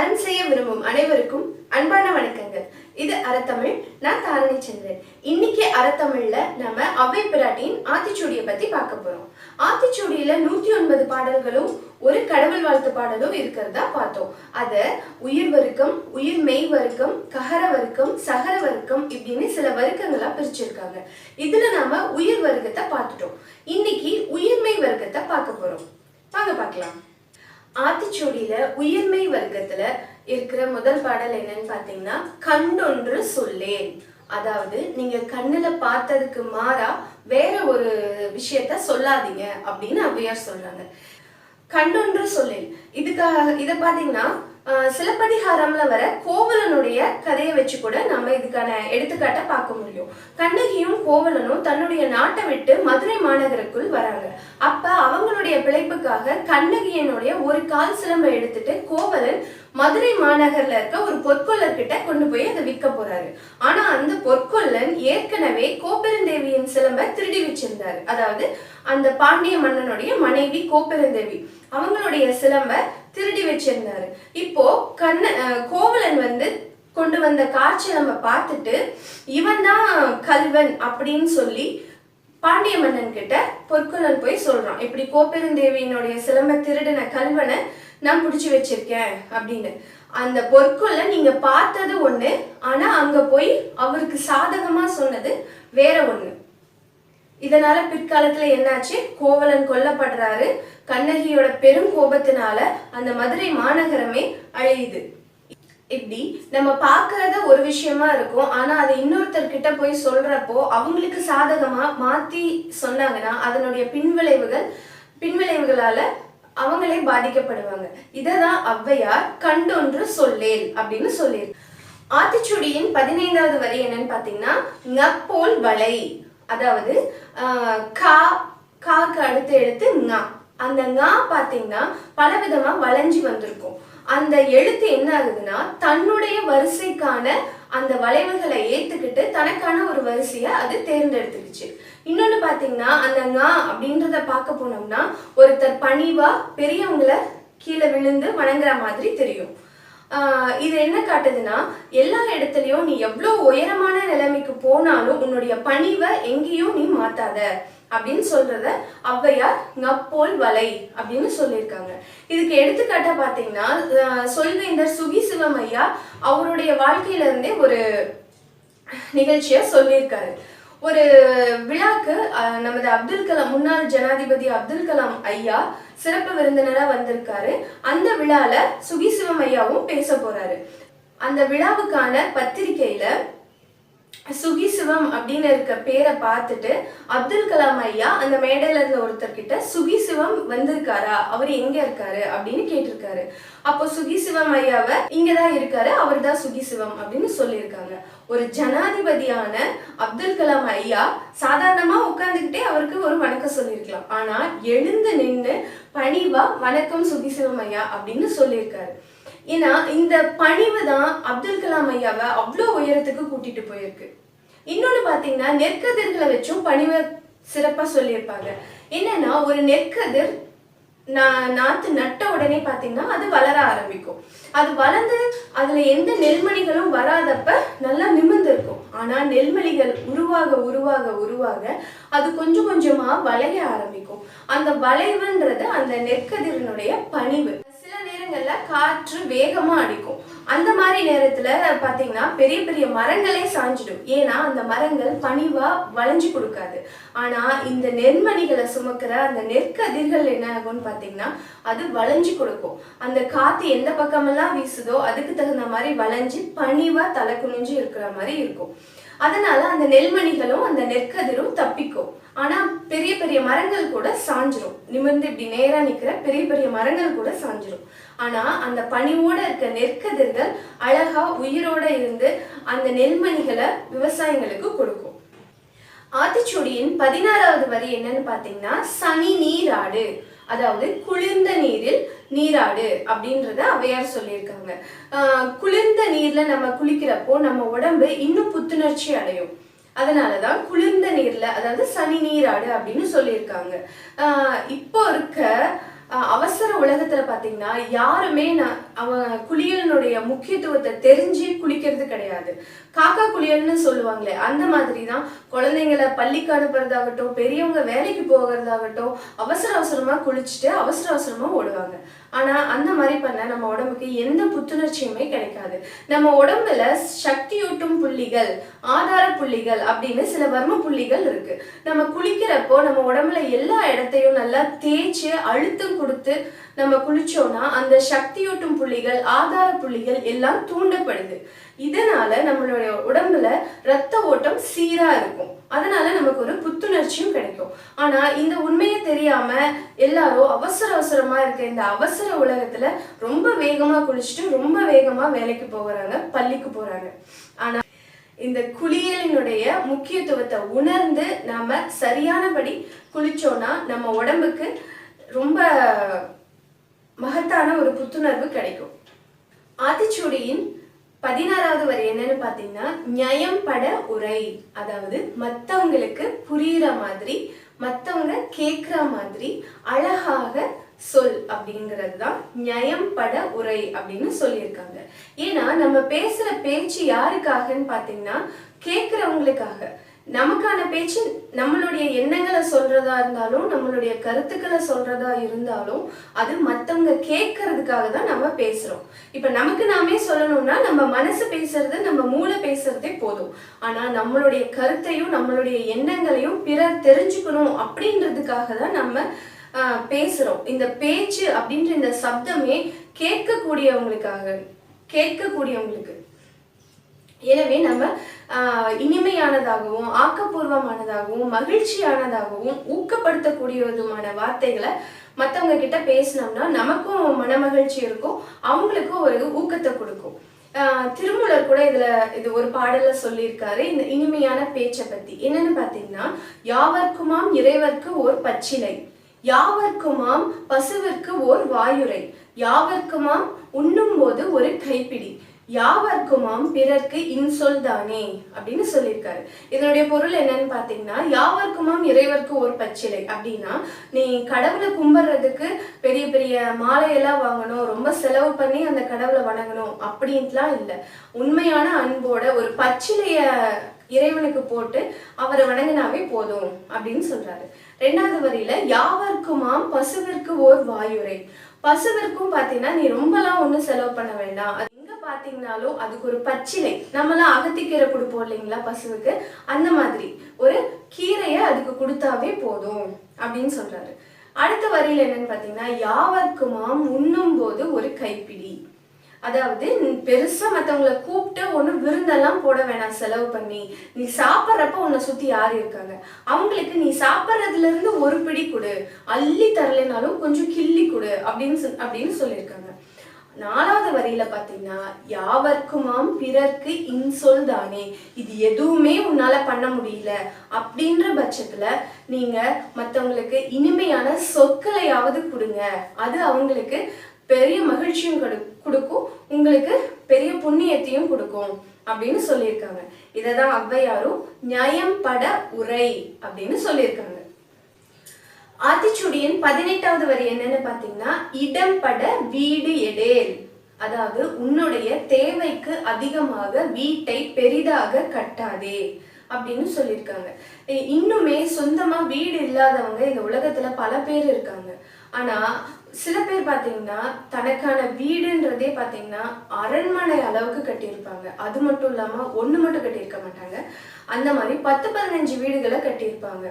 அறம் செய்ய விரும்பும் அனைவருக்கும் அன்பான வணக்கங்கள். இது அறத்தமிழ் நான் தாரணி சந்திரன் இன்னைக்கு அறத்தமிழ்ல நம்ம அவ்வை பிராட்டியின் ஆத்திச்சூடியை பத்தி பார்க்க போறோம். ஆத்திச்சூடியில நூத்தி ஒன்பது பாடல்களும் ஒரு கடவுள் வாழ்த்து பாடலும் இருக்கிறதா பார்த்தோம். அத உயிர் வர்க்கம் உயிர் மெய் வர்க்கம் ககர வர்க்கம் சகர வர்க்கம் இப்படின்னு சில வர்க்கங்களா பிரிச்சிருக்காங்க. இதுல நாம உயிர் வர்க்கத்தை பார்த்துட்டோம். இன்னைக்கு உயிர்மை வர்க்கத்தை பார்க்க போறோம். வாங்க பார்க்கலாம். ஆத்திச்சூடியில உயிர்மெய் வர்க்கத்துல இருக்கிற முதல் பாடல் என்னன்னு பாத்தீங்கன்னா கண்டொன்று சொல்லேன். அதாவது நீங்க கண்ணுல பார்த்ததுக்கு மாறா வேற ஒரு விஷயத்த சொல்லாதீங்க அப்படின்னு அவ்வையார் சொல்றாங்க. கண்டொன்று சொல்லேன். இதுக்காக இதை பாத்தீங்கன்னா சிலப்பதிகாரம்ல வர கோவலனுடைய கதையை வச்சு கூட நம்ம இதுக்கான எடுத்துக்காட்டை பார்க்க முடியும். கண்ணகியும் கோவலனும் தன்னுடைய நாட்டை விட்டு மதுரை மாநகருக்குள் வராங்க. அப்ப அவங்களுடைய பிழைப்புக்காக கண்ணகியனுடைய ஒரு கால் சிலம்பை எடுத்துட்டு கோவலன் மதுரை மாநகர்ல இருக்க ஒரு பொற்கொள்ளர்கிட்ட கொண்டு போய் அதை விற்க போறாரு. ஆனா அந்த பொற்கொள்ளன் ஏற்கனவே கோப்பெருந்தேவியின் சிலம்பை திருடி வச்சிருந்தாரு. அதாவது அந்த பாண்டிய மன்னனுடைய மனைவி கோப்பெருந்தேவி அவங்களுடைய சிலம்பை திருடி வச்சிருந்தாரு. இப்போ கண்ண கோவலன் வந்து கொண்டு வந்த காற்சிலம்ப பார்த்துட்டு இவன் தான் கல்வன் அப்படின்னு சொல்லி பாண்டிய மன்னன் கிட்ட பொற்கொள்ளன் போய் சொல்றான். இப்படி கோப்பெருந்தேவியினுடைய சிலம்ப திருடின கல்வனை நான் பிடிச்சி வச்சிருக்கேன் அப்படின்னு. அந்த பொற்கொள்ள நீங்க பார்த்தது ஒண்ணு ஆனா அங்க போய் அவருக்கு சாதகமா சொன்னது வேற ஒண்ணு. இதனால பிற்காலத்துல என்னாச்சு? கோவலன் கொல்லப்படுறாரு. கண்ணகியோட பெரும் கோபத்தினால அந்த மதுரை மாநகரமே அழியுது. இப்படி நம்ம பார்க்கறத ஒரு விஷயமா இருக்கும். ஆனா அதை இன்னொருத்தர் கிட்ட போய் சொல்றப்போ அவங்களுக்கு சாதகமா மாத்தி சொன்னாங்கன்னா அதனுடைய பின்விளைவுகள் பின்விளைவுகளால அவங்களே பாதிக்கப்படுவாங்க. இததான் ஔவையார் கண்டொன்று சொல்லேல் அப்படின்னு சொல்லியிருக்கு. ஆத்திச்சுடியின் பதினைந்தாவது வரி என்னன்னு பாத்தீங்கன்னா நப்போல் வலை அதாவது ஆஹ், கா காக்கு அடுத்து எடுத்து ந அந்த ஙா பார்த்தீங்கன்னா பலவிதமாக வளைஞ்சு வந்திருக்கும். அந்த எழுத்து என்ன ஆகுதுன்னா தன்னுடைய வரிசைக்கான அந்த வளைவுகளை ஏற்றுக்கிட்டு தனக்கான ஒரு வரிசையை அது தேர்ந்தெடுத்துக்கிச்சு. இன்னொன்று பார்த்தீங்கன்னா அந்த ஙா அப்படின்றத பார்க்க போனோம்னா ஒருத்தர் பணிவாக பெரியவங்களை கீழே விழுந்து வணங்குற மாதிரி தெரியும். இது என்ன காட்டுதுன்னா எல்லா இடத்துலையும் நீ எவ்வளோ உயரமான நிலைமைக்கு போனாலும் உன்னுடைய பணிவை எங்கேயும் நீ மாத்தாத. அப்படின்னு சொல்றத ஔவையார் ngப்போல் வலை அப்படின்னு சொல்லியிருக்காங்க. இதுக்கு எடுத்துக்காட்டா பாத்தீங்கன்னா ஆஹ் சொல்வேந்தர் சுகி சிவமையா அவருடைய வாழ்க்கையில இருந்தே ஒரு நிகழ்ச்சியை சொல்லியிருக்காரு. ஒரு விழாக்கு நமது அப்துல் கலாம் முன்னாள் ஜனாதிபதி அப்துல் கலாம் ஐயா சிறப்பு விருந்தினரா வந்திருக்காரு. அந்த விழால சுகி சிவம் ஐயாவும் பேச போறாரு. அந்த விழாவுக்கான பத்திரிகையில சுகி சிவம் அப்படின்னு இருக்க பேரை பார்த்துட்டு அப்துல் கலாம் ஐயா அந்த மேடையில இருந்த ஒருத்தர் கிட்ட சுகி சிவம் வந்திருக்காரா? அவர் எங்க இருக்காரு? அப்படின்னு கேட்டிருக்காரு. அப்போ சுகி சிவம் ஐயாவை இங்கதான் இருக்காரு அவர் தான் சுகி சிவம் அப்படின்னு சொல்லியிருக்காங்க. ஒரு ஜனாதிபதியான அப்துல் கலாம் ஐயா சாதாரணமா உட்காந்துக்கிட்டே அவருக்கு ஒரு வணக்கம் சொல்லியிருக்கலாம். ஆனா எழுந்து நின்று பணிவா வணக்கம் சுகி சிவம் ஐயா அப்படின்னு சொல்லியிருக்காரு. ஏன்னா இந்த பணிவு தான் அப்துல் கலாம் ஐயாவை அவ்வளோ உயரத்துக்கு கூட்டிட்டு போயிருக்கு. இன்னொன்று பார்த்தீங்கன்னா நெற்கதிர்களை வச்சும் பணிவை சிறப்பாக சொல்லியிருப்பாங்க. என்னன்னா ஒரு நெற்கதிர் நா- நாற்று நட்ட உடனே பார்த்தீங்கன்னா அது வளர ஆரம்பிக்கும். அது வளர்ந்து அதில் எந்த நெல்மணிகளும் வராதப்ப நல்லா நிமிர்ந்துருக்கும். ஆனால் நெல்மணிகள் உருவாக உருவாக உருவாக அது கொஞ்சம் கொஞ்சமாக வளைய ஆரம்பிக்கும். அந்த வளைவுன்றது அந்த நெற்கதிரனுடைய பணிவு. நேரங்களில் காற்று வேகமா அடிக்கும். அந்த மாதிரி நேரத்துல பாத்தீங்கன்னா பெரிய பெரிய மரங்களே சாஞ்சிடும். ஏன்னா அந்த மரங்கள் பணிவாக வளைஞ்சு கொடுக்காது. ஆனா இந்த நெற்மணிகளை சுமக்கிற அந்த நெற்கதிர்கள் என்ன ஆகும்னு பாத்தீங்கன்னா அது வளைஞ்சு கொடுக்கும். அந்த காற்று எந்த பக்கமெல்லாம் வீசுதோ அதுக்கு தகுந்த மாதிரி வளைஞ்சு பணிவாக தலை குனிஞ்சு இருக்கிற மாதிரி இருக்கும். அதனால அந்த நெல்மணிகளும் அந்த நெற்கதிரும் தப்பிக்கும். ஆனா பெரிய பெரிய மரங்கள் கூட சாஞ்சிரும். நிமிர்ந்து இப்படி நேரா நிக்கிற பெரிய பெரிய மரங்கள் கூட சாஞ்சிரும். ஆனால் அந்த பனிவோட இருக்க நெற்கதிர்கள் அழகா உயிரோட இருந்து அந்த நெல்மணிகளை விவசாயிங்களுக்கு கொடுக்கும். ஆத்திச்சூடியின் பதினாறாவது வரி என்னன்னு பார்த்தீங்கன்னா சனி நீராடு. அதாவது குளிர்ந்த நீரில் நீராடு அப்படின்றத அவையார் சொல்லியிருக்காங்க. குளிர்ந்த நீர்ல நம்ம குளிக்கிறப்போ நம்ம உடம்பு இன்னும் புத்துணர்ச்சி அடையும். அதனாலதான் குளிர்ந்த நீர்ல அதாவது சனி நீராடு அப்படின்னு சொல்லியிருக்காங்க. இப்போ இருக்க அவசர உலகத்துல பாத்தீங்கன்னா யாருமே நான் அவன் குளியலினுடைய முக்கியத்துவத்தை தெரிஞ்சு குளிக்கிறது கிடையாது. காக்கா குளியல்னு சொல்லுவாங்களே அந்த மாதிரி தான் குழந்தைங்கள பள்ளிக்கு அனுப்புறதாகட்டும் பெரியவங்க வேலைக்கு போகிறதாகட்டும் அவசர அவசரமா குளிச்சுட்டு அவசர அவசரமா ஓடுவாங்க. ஆனால் அந்த மாதிரி பண்ண நம்ம உடம்புக்கு எந்த புத்துணர்ச்சியுமே கிடைக்காது. நம்ம உடம்புல சக்தியூட்டும் புள்ளிகள் ஆதார புள்ளிகள் அப்படின்னு சில வர்ம புள்ளிகள் இருக்கு. நம்ம குளிக்கிறப்போ நம்ம உடம்புல எல்லா இடத்தையும் நல்லா தேய்ச்சி அழுத்தம் கொடுத்து நம்ம குளிச்சோம்னா அந்த சக்தியூட்டும் புள்ளிகள் ஆதார புள்ளிகள் எல்லாம் தூண்டப்படுது. இதனால நம்மளுடைய உடம்புல ரத்த ஓட்டம் சீரா இருக்கும். அதனால நமக்கு ஒரு புத்துணர்ச்சியும் கிடைக்கும். ஆனா இந்த உண்மையை தெரியாம எல்லாரும் அவசர அவசரமா இருக்க இந்த அவசர உலகத்துல ரொம்ப வேகமா குளிச்சுட்டு ரொம்ப வேகமா வேலைக்கு போகிறாங்க பள்ளிக்கு போறாங்க. ஆனா இந்த குளியலினுடைய முக்கியத்துவத்தை உணர்ந்து நாம சரியானபடி குளிச்சோம்னா நம்ம உடம்புக்கு ரொம்ப மகத்தான ஒரு புத்துணர்வு கிடைக்கும். ஆத்திச்சூடியின் பதினாறாவது வரி என்னன்னு பார்த்தீங்கன்னா நியாயம் பட உரை. அதாவது மற்றவங்களுக்கு புரியுற மாதிரி மற்றவங்க கேட்குற மாதிரி அழகாக சொல் அப்படிங்கிறது தான் நியாயம் பட உரை அப்படின்னு சொல்லியிருக்காங்க. ஏன்னா நம்ம பேசுகிற பேச்சு யாருக்காகன்னு பார்த்தீங்கன்னா கேட்குறவங்களுக்காக நமக்கான பேச்சு நம்மளுடைய எண்ணங்களை சொல்றதா இருந்தாலும் நம்மளுடைய கருத்துக்களை சொல்றதா இருந்தாலும் அது மத்தவங்க கேட்கறதுக்காக தான் நம்ம பேசுறோம். இப்ப நமக்கு நாமே சொல்லணும்னா நம்ம மனசு பேசுறது நம்ம மூளை பேசுறதே போதும். ஆனா நம்மளுடைய கருத்தையும் நம்மளுடைய எண்ணங்களையும் பிறர் தெரிஞ்சுக்கணும் அப்படின்றதுக்காக தான் நம்ம பேசுறோம். இந்த பேச்சு அப்படின்ற இந்த சப்தமே கேட்கக்கூடியவங்களுக்காக கேட்கக்கூடியவங்களுக்கு. எனவே நம்ம இனிமையானதாகவும் ஆக்கப்பூர்வமானதாகவும் மகிழ்ச்சியானதாகவும் ஊக்கப்படுத்தக்கூடியதுமான வார்த்தைகளை மற்றவங்க கிட்ட பேசினோம்னா நமக்கும் மனமகிழ்ச்சி இருக்கும் அவங்களுக்கும் ஒரு ஊக்கத்தை கொடுக்கும். திருமூலர் கூட இதுல இது ஒரு பாடல்ல சொல்லியிருக்காரு இந்த இனிமையான பேச்சை பத்தி. என்னன்னு பாத்தீங்கன்னா யாவர்க்குமாம் இறைவர்க்கு ஓர் பச்சிலை யாவர்க்குமாம் பசுவிற்கு ஓர் வாயுரை யாவர்க்குமாம் உண்ணும்போது ஒரு கைப்பிடி யாவர்க்குமாம் பிறர்க்கு இன்சொல் தானே அப்படின்னு சொல்லியிருக்காரு. இதனுடைய பொருள் என்னன்னு பார்த்தீங்கன்னா யாவர்க்குமாம் இறைவர்க்கு ஒரு பச்சிலை. அப்படின்னா நீ கடவுளை கும்பிடுறதுக்கு பெரிய பெரிய மாலையெல்லாம் வாங்கணும் ரொம்ப செலவு பண்ணி அந்த கடவுளை வணங்கணும் அப்படின்ட்டுலாம் இல்லை. உண்மையான அன்போட ஒரு பச்சிலைய இறைவனுக்கு போட்டு அவரை வணங்கினாவே போதும் அப்படின்னு சொல்றாரு. ரெண்டாவது வரியில யாவர்க்குமாம் பசுவிற்கு ஓர் வாயுரை பசுவிற்கும் பார்த்தீங்கன்னா நீ ரொம்பலாம் ஒண்ணும் செலவு பண்ண வேண்டாம். பார்த்தீங்கனாலும் அதுக்கு ஒரு பச்சிலை. நம்மலாம் அகத்திக்கீரை கொடுப்போம் இல்லைங்களா பசுவுக்கு? அந்த மாதிரி. ஒரு கீரையை அதுக்கு கொடுத்தாவே போதும் அப்படின்னு சொல்றாரு. அடுத்த வரியில என்னன்னு பார்த்தீங்கன்னா யாவர்க்குமாம் உண்ணும் போது ஒரு கைப்பிடி. அதாவது நீ பெருசா மத்தவங்கள கூப்பிட்டு ஒன்றும் விருந்தெல்லாம் போட வேணாம் செலவு பண்ணி. நீ சாப்பிட்றப்ப உன்னை சுத்தி யார் இருக்காங்க? அவங்களுக்கு நீ சாப்பிட்றதுல இருந்து ஒரு பிடி கொடு. அள்ளி தரலைனாலும் கொஞ்சம் கிள்ளி கொடு அப்படின்னு சொல்- அப்படின்னு சொல்லியிருக்காங்க. நாலாவது வரியில பாத்தீங்கன்னா யாவர்க்குமாம் பிறர்க்கு இன்சொல் தானே. இது எதுவுமே உன்னால பண்ண முடியல. அப்படின்ற பட்சத்துல நீங்க மத்தவங்களுக்கு இனிமையான சொற்களையாவது கொடுங்க. அது அவங்களுக்கு பெரிய மகிழ்ச்சியும் கொடு- கொடுக்கும். உங்களுக்கு பெரிய புண்ணியத்தையும் கொடுக்கும். அப்படின்னு சொல்லியிருக்காங்க. இதை தான் ஔவையாரும் நியாயம் பட உரை அப்படின்னு சொல்லியிருக்காங்க. ஆத்திச்சூடியின் பதினெட்டாவது வரி என்னன்னு பாத்தீங்கன்னா இடம்பட வீடு எடேல். அதாவது உன்னுடைய தேவைக்கு அதிகமாக வீட்டை பெரிதாக கட்டாதே. அப்படின்னு சொல்லியிருக்காங்க. இன்னுமே சொந்தமா வீடு இல்லாதவங்க இந்த உலகத்துல பல பேர் இருக்காங்க. ஆனா சில பேர் பார்த்தீங்கன்னா தனக்கான வீடுன்றதே பார்த்தீங்கன்னா அரண்மனை அளவுக்கு கட்டியிருப்பாங்க. அது மட்டும் இல்லாமல் ஒன்று மட்டும் கட்டியிருக்க மாட்டாங்க. அந்த மாதிரி பத்து பதினஞ்சு வீடுகளை கட்டியிருப்பாங்க.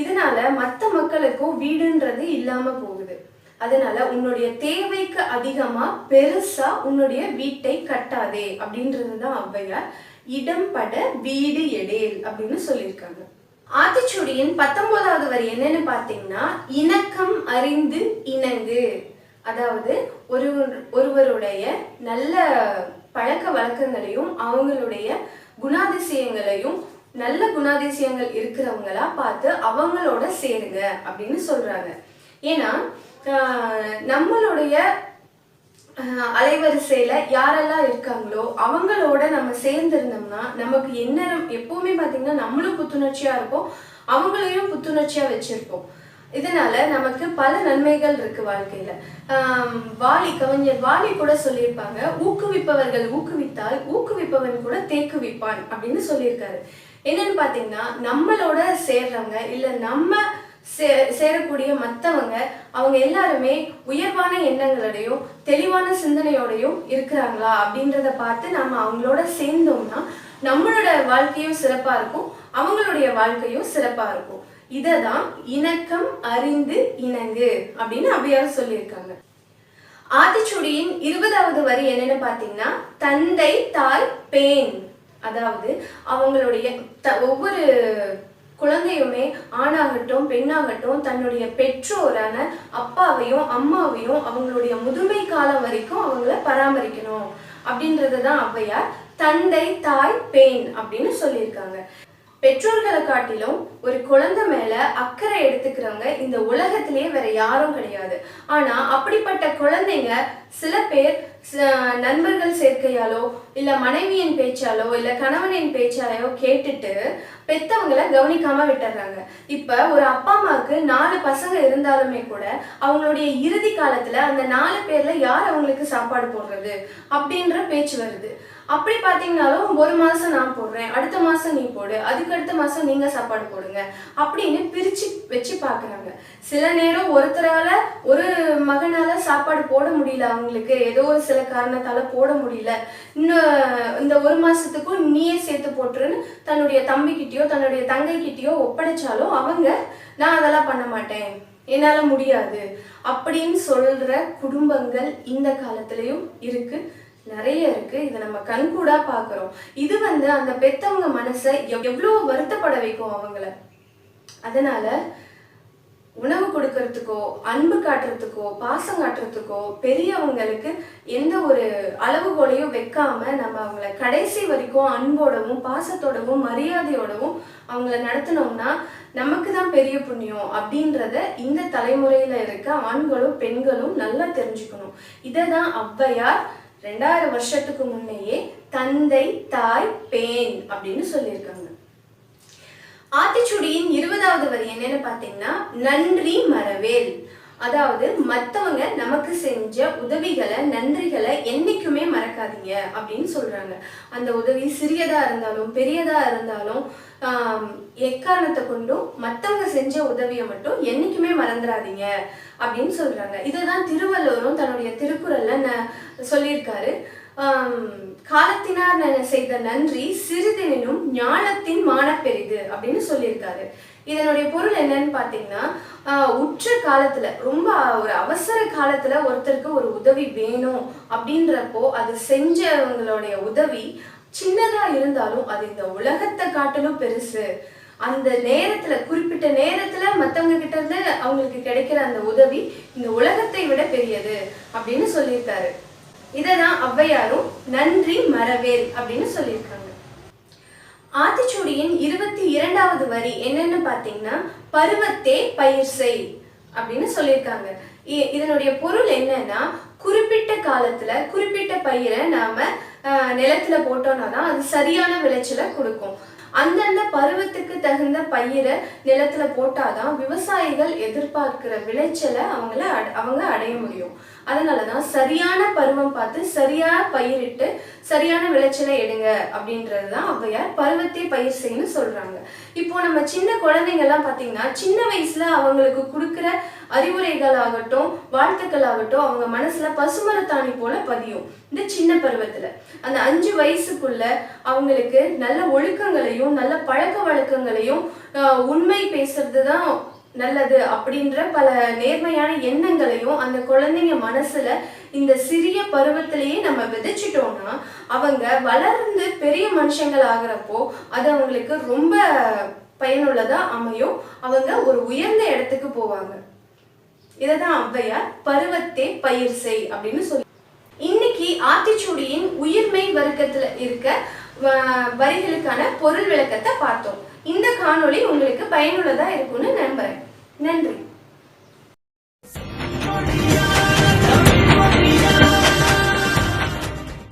இதனால மற்ற மக்களுக்கும் வீடுன்றது இல்லாம போகுது. அதனால உன்னுடைய தேவைக்கு அதிகமா பெருசா உன்னுடைய வீட்டை கட்டாதே அப்படின்றது தான் ஔவையார் இடம்பட வீடு எடேல் அப்படின்னு சொல்லியிருக்காங்க. ஆத்திச்சூடியின் பத்தொன்பதாவது வரி என்னன்னு பார்த்தீங்கன்னா இணக்கம் அறிந்து இணங்கு. அதாவது ஒரு ஒருவருடைய நல்ல பழக்க வழக்கங்களையும் அவங்களுடைய குணாதிசயங்களையும் நல்ல குணாதிசயங்கள் இருக்கிறவங்களா பார்த்து அவங்களோட சேருங்க அப்படின்னு சொல்றாங்க. ஏன்னா ஆஹ், நம்மளுடைய ஆஹ், அலைவரிசையில யாரெல்லாம் இருக்காங்களோ அவங்களோட நம்ம சேர்ந்திருந்தோம்னா நமக்கு என்ன எப்பவுமே பார்த்தீங்கன்னா நம்மளும் புத்துணர்ச்சியா இருப்போம் அவங்களையும் புத்துணர்ச்சியா வச்சிருப்போம். இதனால நமக்கு பல நன்மைகள் இருக்கு வாழ்க்கையில. வாலி கவிஞர் வாலி கூட சொல்லியிருப்பாங்க ஊக்குவிப்பவர்கள் ஊக்குவித்தால் ஊக்குவிப்பவன் கூட தேக்குவிப்பான் அப்படின்னு சொல்லியிருக்காரு. என்னன்னு பார்த்தீங்கன்னா நம்மளோட சேர்றவங்க இல்லை நம்ம சே சேரக்கூடிய மற்றவங்க அவங்க எல்லாருமே உயர்வான எண்ணங்களோடையும் தெளிவான சிந்தனையோடையும் இருக்கிறாங்களா அப்படின்றத பார்த்து நம்ம அவங்களோட சேர்ந்தோம்னா நம்மளோட வாழ்க்கையும் சிறப்பாக இருக்கும் அவங்களுடைய வாழ்க்கையும் சிறப்பாக இருக்கும். இதை தான் இணக்கம் அறிந்து இணங்கு அப்படின்னு அவ்வையார் சொல்லியிருக்காங்க. ஆதிச்சுடியின் இருபதாவது வரி என்னன்னு பார்த்தீங்கன்னா தந்தை தாய் பேன். அதாவது அவங்களுடைய த- ஒவ்வொரு குழந்தையுமே ஆணாகட்டும் பெண்ணாகட்டும் தன்னுடைய பெற்றோரான அப்பாவையும் அம்மாவையும் அவங்களுடைய முதுமை காலம் வரைக்கும் அவங்கள பராமரிக்கணும். அப்படின்றது தான் ஔவையார் தந்தை தாய் பெயின் அப்படின்னு சொல்லியிருக்காங்க. பெற்றோர்களை காட்டிலும் ஒரு குழந்தை மேல அக்கறை எடுத்துக்கிறவங்க இந்த உலகத்திலேயே வேற யாரும் கிடையாது. ஆனா அப்படிப்பட்ட குழந்தைங்க சில பேர் நண்பர்கள் சேர்க்கையாலோ இல்ல மனைவியின் பேச்சாலோ இல்ல கணவனின் பேச்சாலையோ கேட்டுட்டு பெத்தவங்களை கவனிக்காம விட்டுறாங்க. இப்ப ஒரு அப்பா அம்மாவுக்கு நாலு பசங்க இருந்தாலுமே கூட அவங்களுடைய இறுதி காலத்துல அந்த நாலு பேர்ல யார் அவங்களுக்கு சாப்பாடு போடுறது அப்படின்ற பேச்சு வருது. அப்படி பார்த்தீங்கனாலும் ஒரு மாதம் நான் போடுறேன் அடுத்த மாதம் நீ போடு அதுக்கு அடுத்த மாதம் நீங்கள் சாப்பாடு போடுங்க அப்படின்னு பிரித்து வச்சு பார்க்குறாங்க சில நேரம் ஒருத்தரால் ஒரு மகனால சாப்பாடு போட முடியல அவங்களுக்கு ஏதோ ஒரு சில காரணத்தால் போட முடியல. இன்னும் இந்த ஒரு மாதத்துக்கும் நீயே சேர்த்து போட்டுருன்னு தன்னுடைய தம்பிக்கிட்டேயோ தன்னுடைய தங்கைக்கிட்டேயோ ஒப்படைச்சாலும் அவங்க நான் அதெல்லாம் பண்ண மாட்டேன் என்னால் முடியாது அப்படின்னு சொல்கிற குடும்பங்கள் இந்த காலத்துலேயும் இருக்குது நிறைய இருக்கு. இதை நம்ம கண்கூடா பாக்குறோம் இது வந்து அந்த பெத்தவங்க மனசை எவ்- எவ்வளவு வருத்தப்பட வைக்கும் அவங்கள. அதனால உணவு கொடுக்கறதுக்கோ அன்பு காட்டுறதுக்கோ பாசம் காட்டுறதுக்கோ பெரியவங்களுக்கு எந்த ஒரு அளவுகோலையும் வைக்காம நம்ம அவங்கள கடைசி வரைக்கும் அன்போடவும் பாசத்தோடவும் மரியாதையோடவும் அவங்கள நடத்தினோம்னா நமக்கு தான் பெரிய புண்ணியம் அப்படின்றத இந்த தலைமுறையில இருக்க ஆண்களும் பெண்களும் நல்லா தெரிஞ்சுக்கணும். இதை தான் ஔவையார் ரெண்டாயிரம் வருஷத்துக்கு முன்னையே தந்தை தாய் பேன் அப்படின்னு சொல்லியிருக்காங்க. ஆத்திச்சுடியின் இருபதாவது வரி என்னன்னு பார்த்தீங்கன்னா நன்றி மரவேல். அதாவது மற்றவங்க நமக்கு செஞ்ச உதவிகளை நன்றிகளை என்றைக்குமே மறக்காதீங்க அப்படின்னு சொல்கிறாங்க அந்த உதவி சிறியதாக இருந்தாலும் பெரியதாக இருந்தாலும் எக்காரணத்தை கொண்டும் மற்றவங்க செஞ்ச உதவியை மட்டும் என்னைக்குமே மறந்துடாதீங்க அப்படின்னு சொல்கிறாங்க இதை தான் திருவள்ளுவரும் தன்னுடைய திருக்குறளில் ந- சொல்லியிருக்காரு. காலத்தினார் செய்த நன்றி சிறிதெனினும் ஞானத்தின் மானப்பெரிது அப்படின்னு சொல்லியிருக்காரு. இதனுடைய பொருள் என்னன்னு பார்த்தீங்கன்னா உற்ற காலத்துல ரொம்ப ஒரு அவசர காலத்துல ஒருத்தருக்கு ஒரு உதவி வேணும் அப்படின்றப்போ அது செஞ்சவங்களுடைய உதவி சின்னதா இருந்தாலும் அது இந்த உலகத்தை காட்டிலும் பெருசு. அந்த நேரத்துல குறிப்பிட்ட நேரத்துல மத்தவங்க கிட்ட இருந்து அவங்களுக்கு கிடைக்கிற அந்த உதவி இந்த உலகத்தை விட பெரியது அப்படின்னு சொல்லியிருக்காரு. இததான் ஔவையாரும் நன்றி மறவேல் அப்படின்னு சொல்லியிருக்காங்க. ஆத்திச்சூடியின் இருபத்தி இரண்டாவது வரி என்னன்னு பார்த்தீங்கன்னா பருவத்தே பயிர் செய் அப்படின்னு சொல்லியிருக்காங்க. இ- இதனுடைய பொருள் என்னன்னா குறிப்பிட்ட காலத்துல குறிப்பிட்ட பயிரை நாம ஆஹ், நிலத்துல போட்டோம்னா தான் அது சரியான விளைச்சலை கொடுக்கும். அந்தந்த பருவத்துக்கு தகுந்த பயிரை நிலத்துல போட்டாதான் விவசாயிகள் எதிர்பார்க்கிற விளைச்சலை அவங்கள அவங்க அடைய முடியும். அதனால தான் சரியான பருவம் பார்த்து சரியாக பயிரிட்டு சரியான விளைச்சலை எடுங்க அப்படின்றது தான் ஔவையார் பருவத்தை பயிர் செய்யணும்னு சொல்கிறாங்க இப்போ நம்ம சின்ன குழந்தைங்கள்லாம் பார்த்தீங்கன்னா சின்ன வயசில் அவங்களுக்கு கொடுக்குற அறிவுரைகள் ஆகட்டும் வாழ்த்துக்கள் ஆகட்டும் அவங்க மனசில் பசுமரத்தாணி போல பதியும். இந்த சின்ன பருவத்தில். அந்த அஞ்சு வயசுக்குள்ள அவங்களுக்கு நல்ல ஒழுக்கங்களையும் நல்ல பழக்க வழக்கங்களையும் உண்மை பேசுறது தான் நல்லது அப்படின்ற பல நேர்மையான எண்ணங்களையும் அந்த குழந்தைங்க மனசுல இந்த சிறிய பருவத்திலேயே நம்ம விதைச்சிட்டோம்னா அவங்க வளர்ந்து பெரிய மனுஷங்கள் ஆகிறப்போ அது அவங்களுக்கு ரொம்ப பயனுள்ளதா அமையும். அவங்க ஒரு உயர்ந்த இடத்துக்கு போவாங்க. இததான் ஔவையார் பருவத்தே பயிர் செய் அப்படின்னு சொல்லி. இன்னைக்கு ஆத்திச்சூடியின் உயிர்மை வர்க்கத்துல இருக்க வ- வரிகளுக்கான பொருள் விளக்கத்தை பார்த்தோம். இந்த காணொளி உங்களுக்கு பயனுள்ளதா இருக்கும்னு நம்புறேன். நன்றி.